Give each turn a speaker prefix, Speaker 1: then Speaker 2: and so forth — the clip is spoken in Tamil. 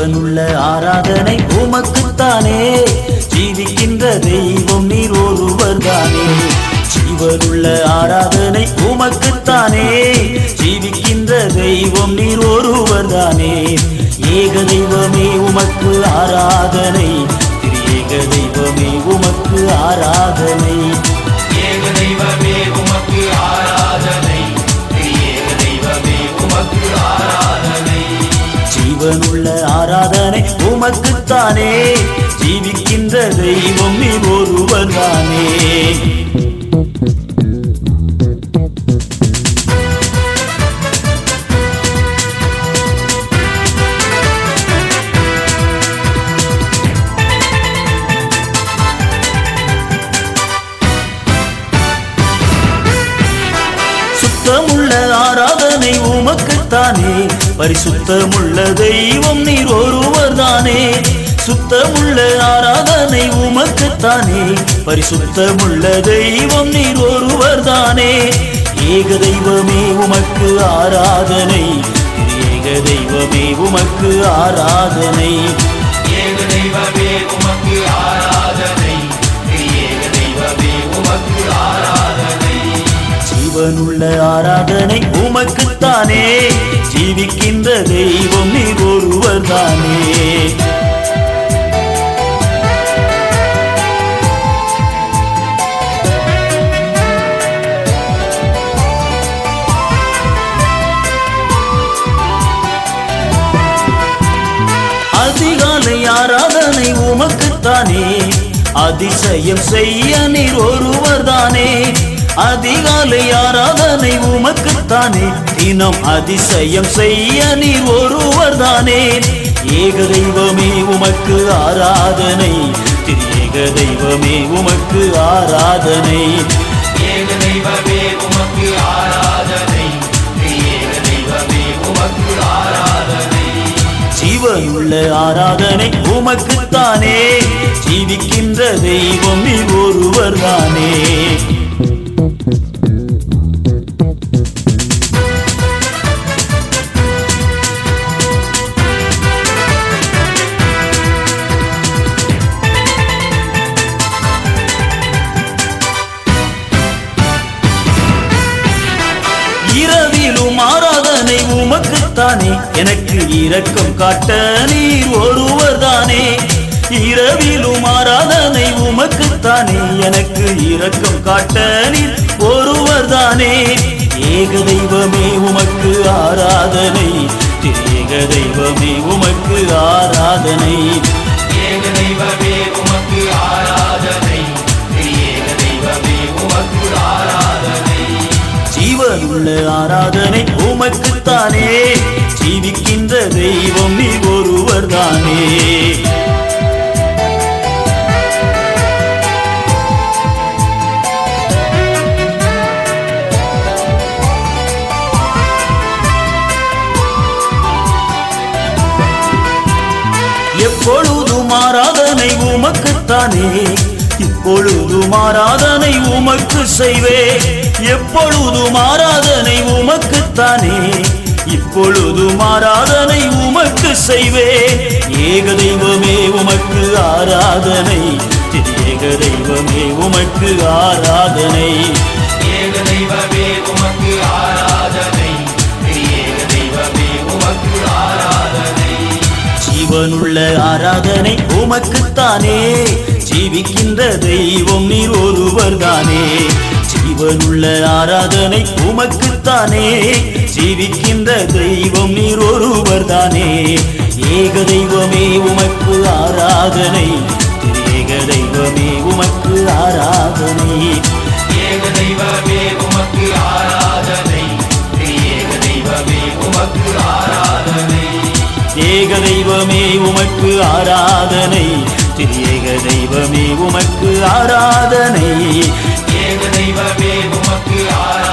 Speaker 1: ஜீவனுள்ள ஆராதனை உமக்குத்தானே. ஜீவிக்கின்ற தெய்வம் நீர் ஒருவர் தானே ஜீவனுள்ள ஆராதனை உமக்குத்தானே. ஜீவிக்கின்ற தெய்வம் நீர் ஒருவர் தானே ஏக தெய்வமே உமக்கு ஆராதனை. திரு ஏக தெய்வமே உமக்கு ஆராதனை.
Speaker 2: ஏக தெய்வமே உமக்கு ஆராதனை. ஏக தெய்வமே உமக்கு ஆராதனை.
Speaker 1: ஜீவனுள்ள தானே? ஜீவிக்கின்ற தெய்வம் நீ ஒருவர் தானே. சுத்தமுள்ள பரிசுத்தமுள்ள தெய்வம் நீர் ஒருவர் தானே சுத்தமுள்ள ஆராதனை உமக்குத்தானே. பரிசுத்தமுள்ள தெய்வம் நீர் ஒருவர் தானே ஏக தெய்வமே உமக்கு ஆராதனை. ஏக தெய்வமே உமக்கு ஆராதனை.
Speaker 2: ஏக தெய்வமே உமக்கு ஆராதனை. ஏக தெய்வமே உமக்கு ஆராதனை.
Speaker 1: ஜீவனுள்ள ஆராதனை உமக்குத்தானே. ஜீவிக்க ஜீவிக்கின்ற தெய்வம் நீ ஒருவர் தானே. அதிகாலை ஆராதனை உமக்குத்தானே. அதிசயம் செய்ய நீர் ஒருவர் தானே. அதிகாலை ஆராதனை உமக்குத்தானே. தினம் அதிசயம் செய்ய நீர் ஒருவர் தானே ஏக தெய்வமே உமக்கு ஆராதனை. திரு ஏக தெய்வமே உமக்கு ஆராதனை.
Speaker 2: ஏக தெய்வமே உமக்கு ஆராதனை. ஏக தெய்வமே உமக்கு ஆராதனை.
Speaker 1: ஜீவனுள்ள ஆராதனை உமக்குத்தானே. ஜீவிக்கின்ற தெய்வம் நீ ஒருவர் தானே இரவிலும் ஆராதனை உமக்குத்தானே. எனக்கு இரக்கம் காட்ட நீர் ஒருவர் தானே இரவிலும் ஆராதனை உமக்குத்தானே. எனக்கு இரக்கம் காட்ட நீர் ஒருவர் தானே ஏக தெய்வமே உமக்கு ஆராதனை. ஏக தெய்வமே உமக்கு ஆராதனை.
Speaker 2: ஏக தெய்வமே உமக்கு ஆராதனை. ஏக தெய்வமே உமக்கு ஆராதனை.
Speaker 1: உள்ள ஆராதனை உமக்குத்தானே. ஜீவிக்கின்ற தெய்வம் நீ ஒருவர் தானே. எப்பொழுதும் ஆராதனை உமக்குத்தானே. இப்பொழுதும் ஆராதனை உமக்கு செய்வே. எப்பொழுதும் ஆராதனை உமக்குத்தானே. இப்பொழுதும் ஆராதனை உமக்கு செய்வே. ஏக தெய்வமே உமக்கு ஆராதனை. ஏக தெய்வமே உமக்கு ஆராதனை.
Speaker 2: ஏக தெய்வமே உமக்கு ஆராதனை. ஏக தெய்வமே உமக்கு ஆராதனை.
Speaker 1: ஜீவனுள்ள ஆராதனை உமக்குத்தானே. ஜீவிக்கின்ற தெய்வம் நீர் ஒருவர் தானே ஜீவனுள்ள ஆராதனை உமக்குத்தானே. ஜீவிக்கின்ற தெய்வம் நீர் ஒருவர் தானே ஏக தெய்வமே உமக்கு ஆராதனை. ஏக தெய்வமே உமக்கு ஆராதனை.
Speaker 2: ஏக தெய்வமே உமக்கு ஆராதனை. ஏக தெய்வமே உமக்கு ஆராதனை.
Speaker 1: ஏக தெய்வமே உமக்கு ஆராதனை. திரு ஏக தெய்வமே உமக்கு ஆராதனை.
Speaker 2: ஏக தெய்வமே உமக்கு ஆராதனை.